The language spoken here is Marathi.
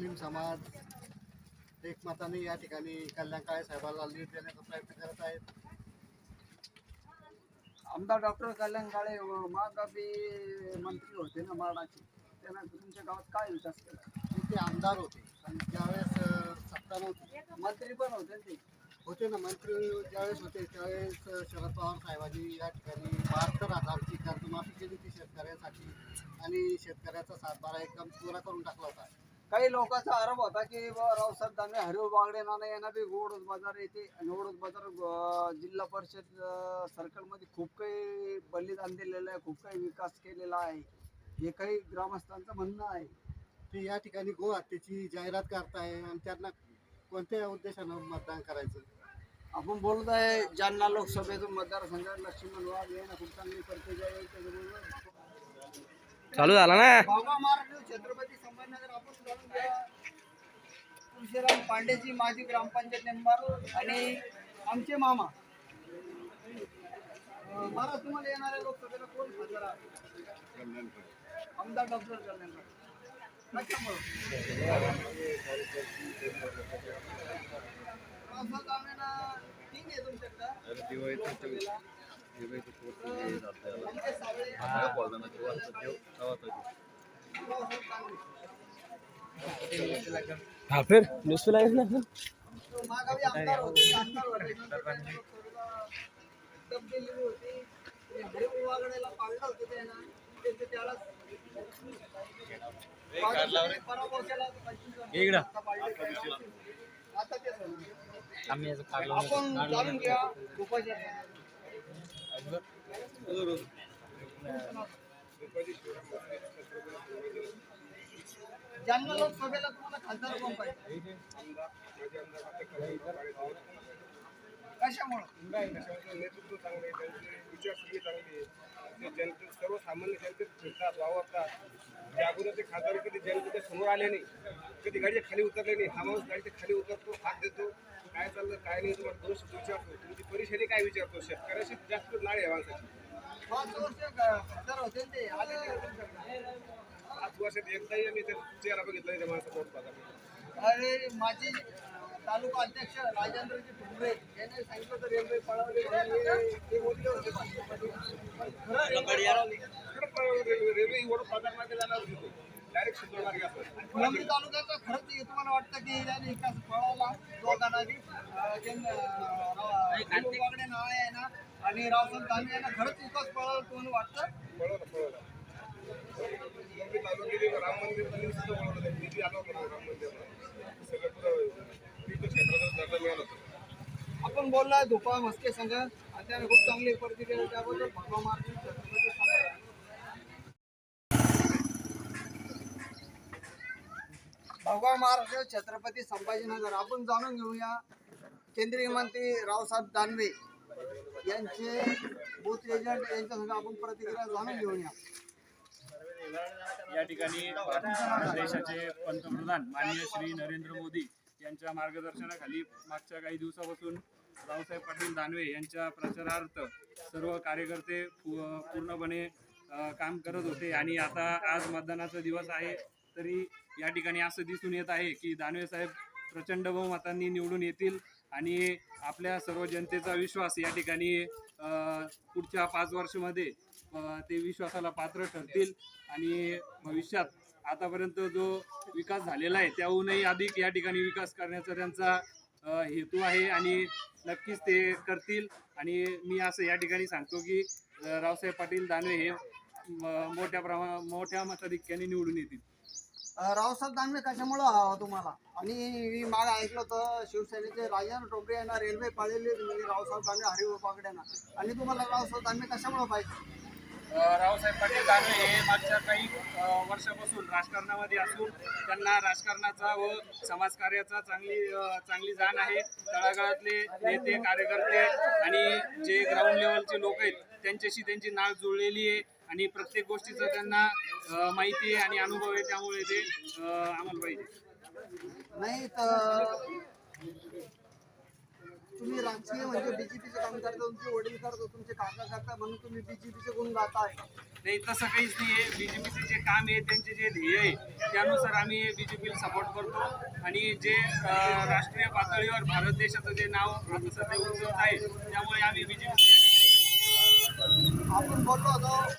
मुस्लिम समाज एकमताने या ठिकाणी कल्याण काळे साहेबाला लीड देण्याचा प्रयत्न करत आहेत. आमदार डॉक्टर कल्याण काळे व महागावी मंत्री होते ना मारणाचे. त्यांना तुमच्या गावात काय विकास केला? ते आमदार होते. आणि ज्यावेळेस अ, सत्ता नव्हती. मंत्री पण होते ते. होते ना मंत्री ज्यावेळेस होते त्यावेळेस शरद पवार साहेबांनी या ठिकाणी बहात्तर हजारची कर्जमाफी केली होती शेतकऱ्यांसाठी. आणि शेतकऱ्याचा सातबारा एकदम पुरा करून टाकला होता. काही लोकांचा आरोप होता की बुवा रावसाहेब दानवे हरिओ बागडे नाना यांना बी गोडस बाजार येते आणि गोडस बाजार जिल्हा परिषद सर्कलमध्ये खूप काही बलिदान दिलेलं आहे खूप काही विकास केलेला आहे. हे काही ग्रामस्थांचं म्हणणं आहे. ते या ठिकाणी गो हत्येची जाहिरात करताय आणि त्यांना कोणत्या उद्देशानं मतदान करायचं? आपण बोलत आहे जालना लोकसभेतून मतदारसंघात लक्ष्मण वाघ यांना खूप चांगली त्याच्याबरोबर चालू झाला ना? छत्रपती तुळशीराम पांडेजी माजी ग्रामपंचायत मेंबर आणि आमचे मामा. महाराज तुम्हाला येणाऱ्या लोकसभेला कोण आहे? आमदार डॉक्टर कल्याणकर कशामुळं? असं जाणं ठीक आहे तुमच्याकडं? आमचे सावळे. हा फिर. न्यूज ना. आपण जाणून घ्या. उपाशी जालना लोकसभेला तुम्हाला खासदार कोण पाहिजे? कशामुळं? नेतृत्व चांगले आहे, त्यांची विचारसरणी चांगली ते जनते सर्वसामान्य जनतेत फिरतात वावरतात त्याअगोदर ते खासदार कधी जनतेच्या समोर आले नाही कधी गाडीच्या खाली उतरले नाही हा माणूस गाडीच्या खाली उतरतो हात देतो काय चाललं काय नाही तुम्हाला दोन विचारतो तुमची परेशानी काय विचारतो शेतकऱ्याशी जास्त नाळ आहे माणसाची पाच वर्ष खासदार होते ते आले पाच वर्षात एकदाही आम्ही त्या चेहरा बघितला नाही त्या माणसाचा उत्पादन अरे माझे तालुका अध्यक्ष राजेंद्रजी ठुमरे यांनी सांगितलं होतं रेल्वे पळवली हे- ते बोलले होते रेल्वे एवढं जाणार होती डायरेक्ट शुद्ध मार्ग असतो फुलंब्री तालुक्याचा खरंच तुम्हाला वाटतं की याने विकास पळवला. दोघांना बी अं, जे, अं, राव- हरिभाऊ बागडे नाव आहे ना आणि रावसाहेब दानवे यांना खरंच विकास पळवला तुम्हाला वाटतं. पळवलं पळवलं आपण बोललाय धुपा मस्के संघ आणि त्याने खूप चांगली प्रतिक्रिया दिली. त्याबद्दल भगवा मार्ग छत्रपती भगवा महाराष्ट्र छत्रपती संभाजीनगर. आपण जाणून घेऊया केंद्रीय मंत्री रावसाहेब दानवे यांचे बूथ एजंट यांच्या आपण प्रतिक्रिया जाणून घेऊया. या ठिकाणी देशाचे पंतप्रधान माननीय श्री नरेंद्र मोदी यांच्या मार्गदर्शनाखाली मागच्या काही दिवसापासून रावसाहेब पाटील दानवे यांच्या प्रचारार्थ सर्व कार्यकर्ते पूर्णपणे काम करत होते आणि आता आज मतदानाचा दिवस आहे तरी या ठिकाणी असं दिसून येत आहे की दानवे साहेब प्रचंड बहुमतांनी निवडून येतील. आणि आपल्या सर्व जनतेचा विश्वास या ठिकाणी पुढच्या पाच वर्षामध्ये ते विश्वासाला पात्र ठरतील आणि भविष्यात आतापर्यंत जो विकास झालेला आहे त्याहूनही अधिक या ठिकाणी विकास करण्याचा त्यांचा हेतू आहे आणि नक्कीच ते करतील. आणि मी असं या ठिकाणी सांगतो की रावसाहेब पाटील दानवे हे मोठ्या प्रमा मोठ्या मताधिक्याने निवडून येतील. रावसाहेब दानवे कशामुळं हवा तुम्हाला? आणि मी माग ऐकलं होतं शिवसेनेचे राजन टोपरे यांना रेल्वे पाळलेली म्हणजे रावसाहेब दानवे हरिभाऊ बागड्यांना आणि तुम्हाला रावसाहेब दानवे कशामुळं पाहिजे? रावसाहेब पाटील दानवे हे मागच्या काही वर्षापासून राजकारणामध्ये असून त्यांना राजकारणाचा व समाजकार्याचा चांगली चांगली जाण आहे तळागाळातले नेते कार्यकर्ते आणि जे ग्राउंड लेवलचे लोक आहेत त्यांच्याशी त्यांची नाळ जुळलेली आहे. आणि प्रत्येक गोष्टीचं त्यांना माहिती आहे आणि अनुभव आहे त्यामुळे ते आम्हाला पाहिजे. नाही तर तुम्ही राजकीय म्हणजे बीजेपीचे काम करता तुमचे वडील करता तुमचे काका करता म्हणून तुम्ही बीजेपीचे गुण गाताय. नाही तसं काहीच नाही आहे. बीजेपीचे जे काम आहे त्यांचे जे ध्येय आहे त्यानुसार आम्ही बीजेपीला सपोर्ट करतो. आणि जे राष्ट्रीय पातळीवर भारत देशाचं जे नाव आता सध्या उंचवत आहे त्यामुळे आम्ही बीजेपी आपण बोललो होतो